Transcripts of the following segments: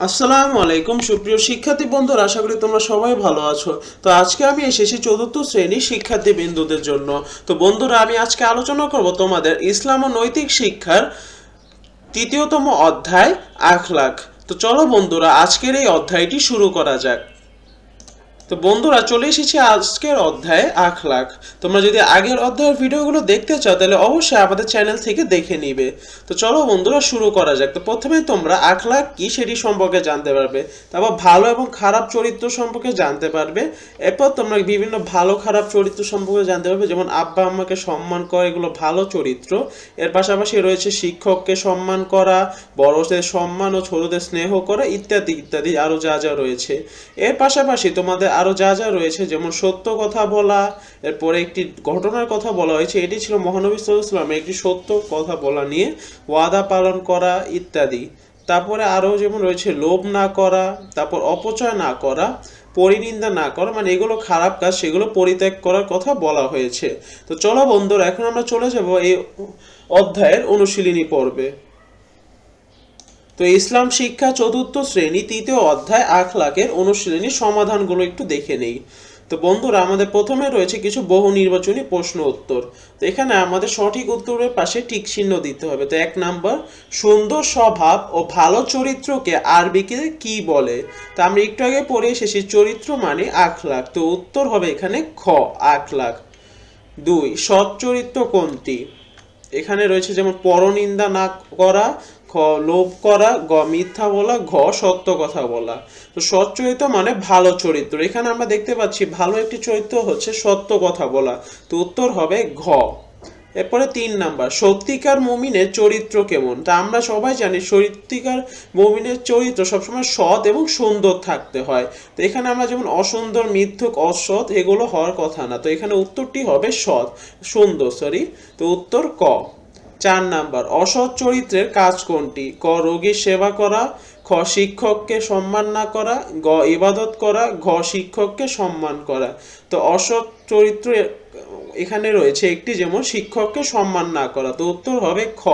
আসসালামু আলাইকুম, সুপ্রিয় শিক্ষার্থী বন্ধুরা, আশা করি তোমরা সবাই ভালো আছো। তো আজকে আমি এসেছি চতুর্থ শ্রেণির শিক্ষার্থী বিন্দুদের জন্য। তো বন্ধুরা, আমি আজকে আলোচনা করব তোমাদের ইসলাম ও নৈতিক শিক্ষার তৃতীয়তম অধ্যায়, আখলাখ। তো চলো বন্ধুরা, আজকের এই অধ্যায়টি শুরু করা যাক। তো বন্ধুরা, চলে এসেছি আজকের অধ্যায়ে আখলাখ। তোমরা যদি আগের অধ্যায়ের ভিডিওগুলো দেখতে চাও, তাহলে অবশ্যই আমাদের চ্যানেল থেকে দেখে নিবে। তো চলো বন্ধুরা, শুরু করা যাক। তো প্রথমে তোমরা আখলাখ কি সেটি সম্পর্কে জানতে পারবে, তারপর ভালো এবং খারাপ চরিত্র সম্পর্কে জানতে পারবে, এরপর তোমরা বিভিন্ন ভালো খারাপ চরিত্র সম্পর্কে জানতে পারবে, যেমন আব্বা আম্মাকে সম্মান করা, এগুলো ভালো চরিত্র। এর পাশাপাশি রয়েছে শিক্ষককে সম্মান করা, বড়দের সম্মান ও ছোটদের স্নেহ করা ইত্যাদি ইত্যাদি আরও যা যা রয়েছে। এর পাশাপাশি তোমাদের আরও যা যা রয়েছে, যেমন সত্য কথা বলা, এরপরে একটি ঘটনার কথা বলা হয়েছে, এটি ছিল মহানবী সাল্লামের একটি সত্য কথা বলা নিয়ে ওয়াদা পালন করা ইত্যাদি। তারপরে আরও যেমন রয়েছে, লোভ না করা, তারপর অপচয় না করা, পরিনিন্দা না করা মানে এগুলো খারাপ কাজ, সেগুলো পরিত্যাগ করার কথা বলা হয়েছে। তো চলো বন্ধুরা, এখন আমরা চলে যাব এই অধ্যায়ের অনুশীলনী পর্বে। তো ইসলাম শিক্ষা চতুর্থ শ্রেণি, তৃতীয় অধ্যায় আখলাকের অনুশীলনী সমাধানগুলো একটু দেখে নেই। তো বন্ধুরা, আমাদের প্রথমে রয়েছে কিছু বহু নির্বাচনী প্রশ্ন উত্তর। তো এখানে আমাদের সঠিক উত্তরের পাশে টিক চিহ্ন দিতে হবে। তো এক নাম্বার, সুন্দর স্বভাব ও ভালো চরিত্রকে আরবিকে কি বলে? তা আমরা একটু আগে পড়ে এসেছি, চরিত্র মানে আখলাক। তো উত্তর হবে এখানে খ, আখলাক। দুই, সৎ চরিত্র কোনটি? এখানে রয়েছে যেমন, পরনিন্দা না করা খ লোভ করা, গ, মিথ্যা বলা, ঘ, সত্য কথা বলা। তো সৎ চরিত্র মানে ভালো চরিত্র। এখানে আমরা দেখতে পাচ্ছি ভালো একটি চরিত্র হচ্ছে সত্য কথা বলা। তো উত্তর হবে ঘ। এরপরে তিন নাম্বার, সত্যিকার মুমিনের চরিত্র কেমন? তা আমরা সবাই জানি সত্যিকার মুমিনের চরিত্র সবসময় সৎ এবং সুন্দর থাকতে হয়। তো এখানে আমরা যেমন অসুন্দর, মিথ্যুক, অসৎ, এগুলো হওয়ার কথা না। তো এখানে উত্তরটি হবে সৎ, সুন্দর সরি তো উত্তর ক। চার নাম্বার, অসৎ চরিত্রের কাজ কোনটি? ক রোগীর সেবা করা, খ, শিক্ষককে সম্মান না করা, গ, ইবাদত করা, ঘ, শিক্ষককে সম্মান করা। তো অসৎ চরিত্র এখানে রয়েছে একটি, যেমন শিক্ষককে সম্মান না করা। তো উত্তর হবে খ।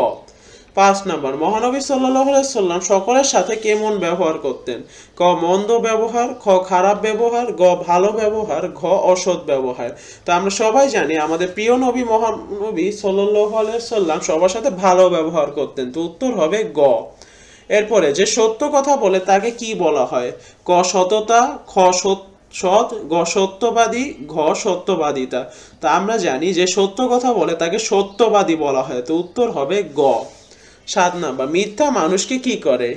পাঁচ নাম্বার, মহানবী সাল্লাহ সাল্লাম সকলের সাথে কেমন ব্যবহার করতেন? ক, মন্দ ব্যবহার, খ, খারাপ ব্যবহার, গ, ভালো ব্যবহার, ঘ, অসৎ ব্যবহার। তো আমরা সবাই জানি, আমাদের প্রিয় নবী মহানবী সাল্লাহ সাল্লাম সবার সাথে ভালো ব্যবহার করতেন। তো উত্তর হবে গ। এরপরে যে সত্য কথা বলে তাকে কি বলা হয়? ক, সততা, খ সত্য সৎ, গ, সত্যবাদী, ঘ, সত্যবাদিতা। তা আমরা জানি যে সত্য কথা বলে তাকে সত্যবাদী বলা হয়। তো উত্তর হবে গ। সাত নাম্বার মিথ্যা মানুষকে কি করে?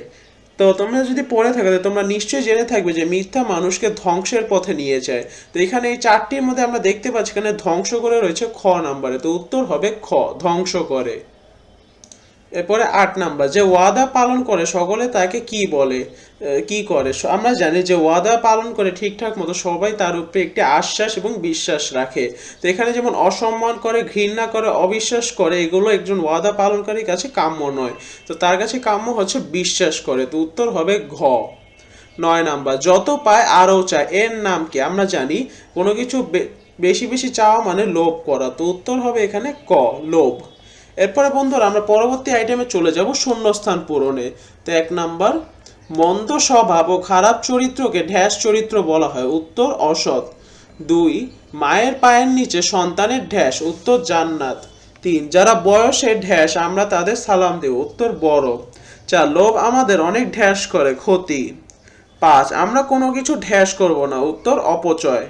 তো তোমরা যদি পড়ে থাকো তোমরা নিশ্চয়ই জেনে থাকবে যে মিথ্যা মানুষকে ধ্বংসের পথে নিয়ে যায়। তো এখানে এই চারটির মধ্যে আমরা দেখতে পাচ্ছি, এখানে ধ্বংস করে রয়েছে খ নাম্বারে। তো উত্তর হবে খ, ধ্বংস করে। এরপরে আট নাম্বার, যে ওয়াদা পালন করে সকলে তাকে কি বলে কি করে? আমরা জানি যে ওয়াদা পালন করে ঠিকঠাক মতো সবাই তার উপরে একটি আশ্বাস এবং বিশ্বাস রাখে। তো এখানে যেমন অসম্মান করে, ঘৃণা করে, অবিশ্বাস করে, এগুলো একজন ওয়াদা পালনকারীর কাছে কাম্য নয়। তো তার কাছে কাম্য হচ্ছে বিশ্বাস করে। তো উত্তর হবে ঘ। নয় নাম্বার, যত পায় আরও চায়। এর নাম কি? আমরা জানি কোনো কিছু বেশি বেশি চাওয়া মানে লোভ করা। তো উত্তর হবে এখানে ক, লোভ। এরপরে বন্ধুরা, আমরা পরবর্তী আইটেমে চলে যাব শূন্যস্থান পূরণে। তো এক নাম্বার, মন্দ স্বভাব ও খারাপ চরিত্রকে ঢ্যাস চরিত্র বলা হয়। উত্তর, অসৎ। দুই, মায়ের পায়ের নিচে সন্তানের ঢ্যাস। উত্তর, জান্নাত। তিন, যারা বয়সে ঢ্যাস, আমরা তাদের সালাম দেব। উত্তর, বড়। চার, লোভ আমাদের অনেক ঢ্যাস করে, ক্ষতি। পাঁচ, আমরা কোনো কিছু ঢ্যাস করব না। উত্তর, অপচয়।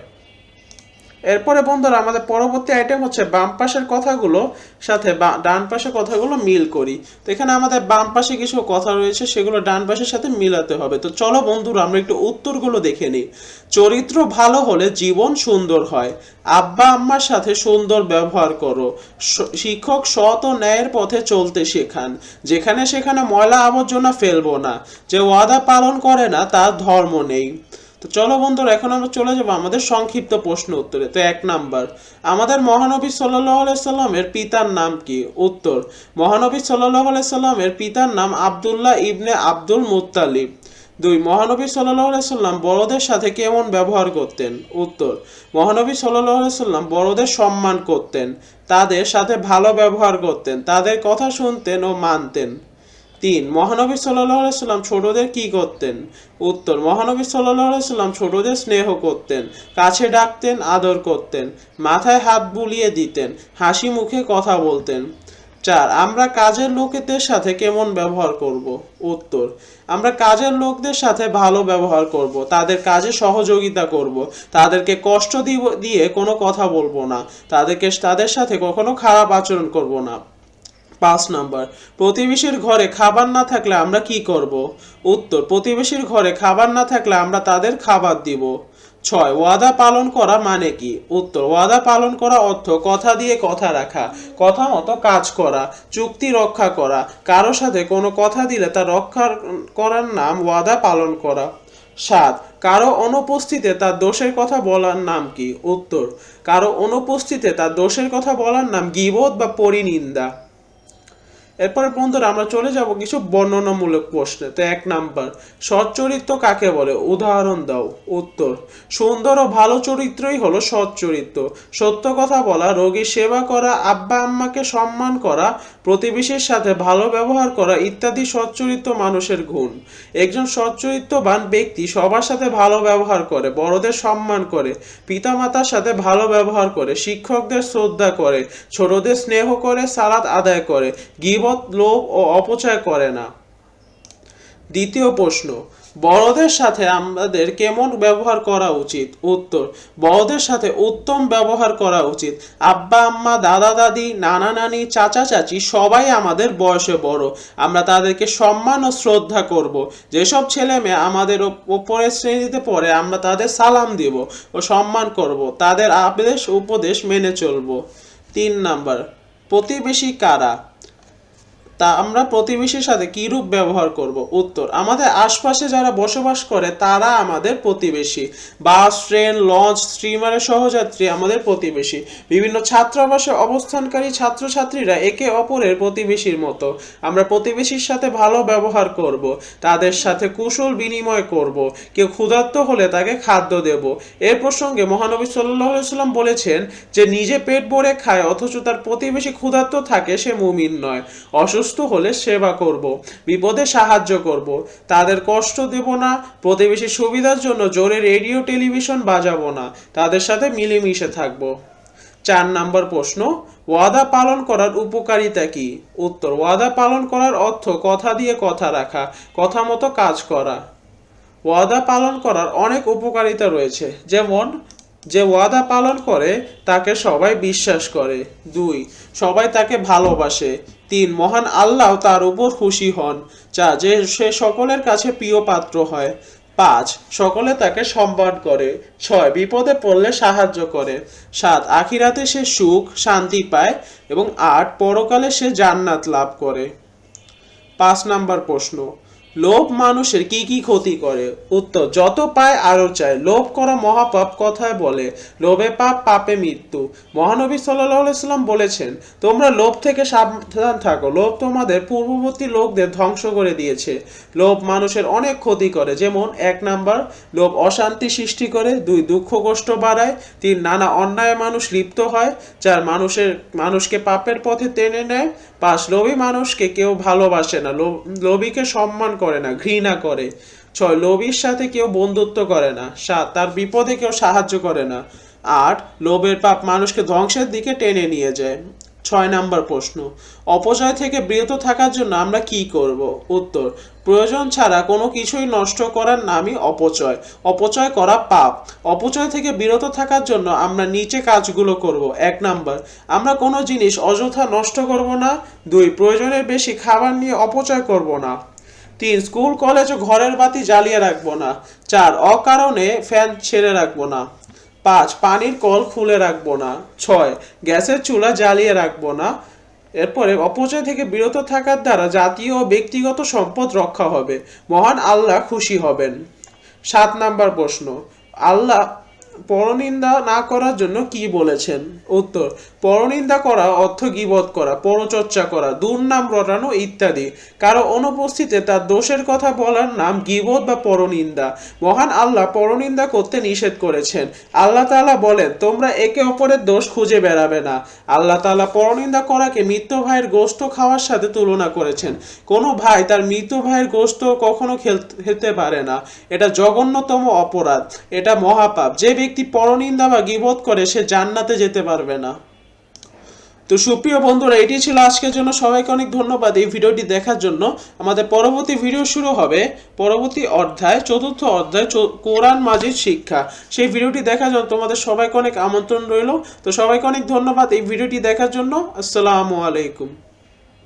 এরপরে বন্ধুরা, আমাদের পরবর্তী আইটেম হচ্ছে বাম পাশের কথাগুলো সাথে ডান পাশের কথাগুলো মিল করি। তো এখানে আমাদের বাম পাশে কিছু কথা রয়েছে, সেগুলো ডান পাশের সাথে মিলাতে হবে। তো চলো বন্ধুরা, আমরা একটু উত্তরগুলো দেখে নিই। চরিত্র ভালো হলে জীবন সুন্দর হয়। আব্বা আম্মার সাথে সুন্দর ব্যবহার করো। শিক্ষক সৎ ও ন্যায়ের পথে চলতে শেখান। যেখানে সেখানে ময়লা আবর্জনা ফেলব না। যে ওয়াদা পালন করে না, তার ধর্ম নেই। তো চলো বন্ধুরা, এখন আমরা চলে যাব আমাদের সংক্ষিপ্ত প্রশ্ন উত্তরে। তো এক নাম্বার, আমাদের মহানবী সাল্লাহ সাল্লামের পিতার নাম কি? উত্তর, মহানবী সাল্লাহ সাল্লামের পিতার নাম আবদুল্লাহ ইবনে আব্দুল মুত্তালিব। দুই, মহানবী সাল্লাহ সাল্লাম বড়দের সাথে কেমন ব্যবহার করতেন? উত্তর, মহানবী সাল্লাহ সাল্লাম বড়দের সম্মান করতেন, তাদের সাথে ভালো ব্যবহার করতেন, তাদের কথা শুনতেন ও মানতেন। তিন, মহানবী সাল্লাহ সাল্লাম ছোটদের কি করতেন? উত্তর, মহানবী সাল্লাহ সাল্লাম ছোটদের স্নেহ করতেন, কাছে ডাকতেন, আদর করতেন, মাথায় হাত বুলিয়ে দিতেন, হাসি মুখে কথা বলতেন। চার, আমরা কাজের লোকেদের সাথে কেমন ব্যবহার করব? উত্তর, আমরা কাজের লোকদের সাথে ভালো ব্যবহার করব, তাদের কাজে সহযোগিতা করব, তাদেরকে কষ্ট দিয়ে কোনো কথা বলব না, তাদেরকে, তাদের সাথে কখনো খারাপ আচরণ করব না। পাঁচ নম্বর, প্রতিবেশীর ঘরে খাবার না থাকলে আমরা কি করব? উত্তর, প্রতিবেশীর ঘরে খাবার না থাকলে আমরা তাদের খাবার দিব। ছয়, ওয়াদা পালন করা মানে কি? উত্তর, ওয়াদা পালন করা অর্থ কথা দিয়ে কথা রাখা, কথা মতো কাজ করা, চুক্তি রক্ষা করা, কারও সাথে কোনো কথা দিলে তা রক্ষা করার নাম ওয়াদা পালন করা। সাত, কারও অনুপস্থিতিতে তার দোষের কথা বলার নাম কি? উত্তর, কারও অনুপস্থিতিতে তার দোষের কথা বলার নাম গিবোধ বা পরিনিন্দা। এরপরে বন্ধুরা আমরা চলে যাব কিছু বর্ণনামূলক প্রশ্নে। তো এক নাম্বার সৎ চরিত্র কাকে বলে? উদাহরণ দাও, উত্তর। সুন্দর ও ভালো চরিত্রই হলো সৎ চরিত্র সত্য কথা বলা রোগীর সেবা করা, আব্বা আম্মাকে সম্মান করা, প্রতিবেশীর সাথে ভালো ব্যবহার করা ইত্যাদি সৎ চরিত্র মানুষের গুণ। একজন সৎ চরিত্রবান ব্যক্তি সবার সাথে ভালো ব্যবহার করে, বড়দের সম্মান করে, পিতামাতার সাথে ভালো ব্যবহার করে, শিক্ষকদের শ্রদ্ধা করে, ছোটদের স্নেহ করে, সালাদ আদায় করে গিবত লোভ ও অপচয় করে না। দ্বিতীয় প্রশ্ন, বড়দের সাথে আমাদের কেমন ব্যবহার করা উচিত? উত্তর, বড়দের সাথে উত্তম ব্যবহার করা উচিত। আব্বা, আম্মা, দাদা, দাদি, নানা, নানি, চাচা, চাচি সবাই আমাদের বয়সে বড়। আমরা তাদেরকে সম্মান ও শ্রদ্ধা করব। যেসব ছেলে মেয়ে আমাদের ওপ- ওপরের শ্রেণীতে পড়ে, আমরা তাদের সালাম দিব ও সম্মান করব। তাদের আদেশ, উপদেশ মেনে চলব। তিন নাম্বার, প্রতিবেশী কারা? তা আমরা প্রতিবেশীর সাথে কিরূপ ব্যবহার করব? উত্তর, আমাদের আশপাশে যারা বসবাস করে তারা আমাদের প্রতিবেশী। বাস, ট্রেন, লঞ্চ স্টিমারের সহযাত্রী আমাদের প্রতিবেশী। বিভিন্ন ছাত্রাবাসে অবস্থানকারী ছাত্রছাত্রীরা একে অপরের প্রতিবেশীর মতো। আমরা প্রতিবেশীর সাথে ভালো ব্যবহার করব, তাদের সাথে কুশল বিনিময় করব, কেউ ক্ষুধার্ত হলে তাকে খাদ্য দেব। এর প্রসঙ্গে মহানবী সাল্লাহ সাল্লাম বলেছেন যে, নিজে পেট ভরে খায়, অথচ তার প্রতিবেশী ক্ষুধার্ত থাকে, সে মুমিন নয়। অসুস্থ হলে সেবা করব, বিপদে সাহায্য করব। তাদের কষ্ট দেব না, প্রতিবেশী সুবিধার জন্য জোরে রেডিও, টেলিভিশন বাজাবো না, তাদের সাথে মিলেমিশে থাকব। চার নাম্বার প্রশ্ন, ওয়াদা পালন করার উপকারিতা কি? উত্তর, ওয়াদা পালন করার অর্থ কথা দিয়ে কথা রাখা, কথা মতো কাজ করা। ওয়াদা পালন করার অনেক উপকারিতা রয়েছে, যেমন, যে ওয়াদা পালন করে তাকে সবাই বিশ্বাস করে। দুই, সবাই তাকে ভালোবাসে। তিন, মহান আল্লাহ তার উপর খুশি হন, যা যে সে সকলের কাছে প্রিয় পাত্র হয়। পাঁচ, সকলে তাকে সম্মান করে। ছয়, বিপদে পড়লে সাহায্য করে। সাত, আখিরাতে সে সুখ, শান্তি পায় এবং আট, পরকালে সে জান্নাত লাভ করে। পাঁচ নাম্বার প্রশ্ন লোভ মানুষের কি কি ক্ষতি করে? উত্তর, যত পায় আরও চায়। লোভ করা মহাপাপ কথায় বলে, লোভে পাপ, পাপে মৃত্যু। মহানবী সাল্লাম বলেছেন, তোমরা লোভ থেকে সাবধান থাকো। লোভ তোমাদের পূর্ববর্তী লোকদের ধ্বংস করে দিয়েছে। লোভ মানুষের অনেক ক্ষতি করে। যেমন, এক নাম্বার, লোভ অশান্তি সৃষ্টি করে, দুই, দুঃখ কষ্ট বাড়ায়, তিন, নানা অন্যায় মানুষ লিপ্ত হয়, চার, মানুষের, মানুষকে পাপের পথে টেনে নেয়, পাঁচ, লোভী মানুষকে কেউ ভালোবাসে না। লোভ- লোভীকে সম্মান করে না, ঘৃণা করে। ছয়, লোভীর সাথে কেউ বন্ধুত্ব করে না, সাত, তার বিপদে কেউ সাহায্য করে না। আট, লোভের পাপ মানুষকে ধ্বংসের দিকে টেনে নিয়ে যায়। ছয় নাম্বার প্রশ্ন, অপচয় থেকে বিরত থাকার জন্য আমরা কি করব? উত্তর, প্রয়োজন ছাড়া কোনো কিছুই নষ্ট করার নামই অপচয়। অপচয় করা পাপ। অপচয় থেকে বিরত থাকার জন্য আমরা নিচে কাজগুলো করব। এক নাম্বার, আমরা কোনো জিনিস অযথা নষ্ট করব না। দুই প্রয়োজনের বেশি খাবার নিয়ে অপচয় করব না। তিন, স্কুল, কলেজ ও ঘরের বাতি জ্বালিয়ে রাখব না। চার, অকারণে ফ্যান ছেড়ে রাখব না। পাঁচ, পানির কল খুলে রাখব না। ছয়, গ্যাসের চুলা জ্বালিয়ে রাখব না। এরপরে অপচয় থেকে বিরত থাকার দ্বারা জাতীয় ও ব্যক্তিগত সম্পদ রক্ষা হবে। মহান আল্লাহ খুশি হবেন। সাত নাম্বার প্রশ্ন। আল্লাহ পরনিন্দা না করার জন্য কি বলেছেন? উত্তর, পরনিন্দা করা অর্থ গীবত করা, পরচর্চা করা, দুর্নাম রটানো ইত্যাদি। কারও অনুপস্থিতিতে তার দোষের কথা বলার নাম গীবত বা পরনিন্দা। মহান আল্লাহ পরনিন্দা করতে নিষেধ করেছেন। আল্লাহ তাআলা বলেন, তোমরা একে অপরের দোষ খুঁজে বেড়াবে না। আল্লাহ তাআলা পরনিন্দা করাকে মৃত ভাইয়ের গোশত খাওয়ার সাথে তুলনা করেছেন। কোনো ভাই তার মৃত ভাইয়ের গোশত কখনো খেলতে পারে না। এটা জঘন্যতম অপরাধ। এটা মহাপাপ। যে ব্যক্তি পরনিন্দা বা গীবত করে সে জান্নাতে যেতে পারবে না। তো সুপ্রিয় বন্ধুরা, এটি ছিল আজকের জন্য। সবাইকে অনেক ধন্যবাদ এই ভিডিওটি দেখার জন্য। আমাদের পরবর্তী ভিডিও শুরু হবে পরবর্তী অধ্যায়, চতুর্থ অধ্যায় কোরআন মাজিদ শিক্ষা। সেই ভিডিওটি দেখার জন্য তোমাদের সবাইকে অনেক আমন্ত্রণ রইল। তো সবাইকে অনেক ধন্যবাদ এই ভিডিওটি দেখার জন্য। আসসালামু আলাইকুম।